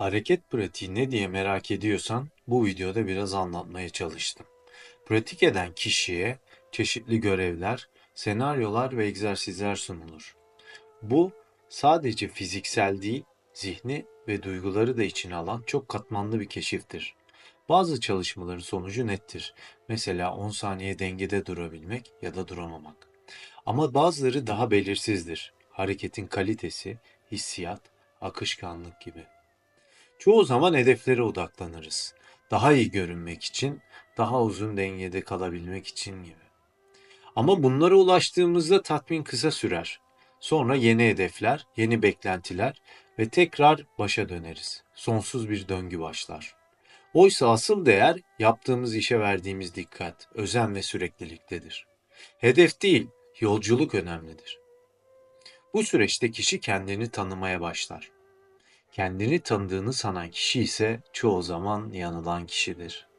Hareket pratiği ne diye merak ediyorsan bu videoda biraz anlatmaya çalıştım. Pratik eden kişiye çeşitli görevler, senaryolar ve egzersizler sunulur. Bu sadece fiziksel değil, zihni ve duyguları da içine alan çok katmanlı bir keşiftir. Bazı çalışmaların sonucu nettir. Mesela 10 saniye dengede durabilmek ya da duramamak. Ama bazıları daha belirsizdir. Hareketin kalitesi, hissiyat, akışkanlık gibi. Çoğu zaman hedeflere odaklanırız. Daha iyi görünmek için, daha uzun dengede kalabilmek için gibi. Ama bunlara ulaştığımızda tatmin kısa sürer. Sonra yeni hedefler, yeni beklentiler ve tekrar başa döneriz. Sonsuz bir döngü başlar. Oysa asıl değer yaptığımız işe verdiğimiz dikkat, özen ve sürekliliktedir. Hedef değil, yolculuk önemlidir. Bu süreçte kişi kendini tanımaya başlar. Kendini tanıdığını sanan kişi ise çoğu zaman yanılan kişidir.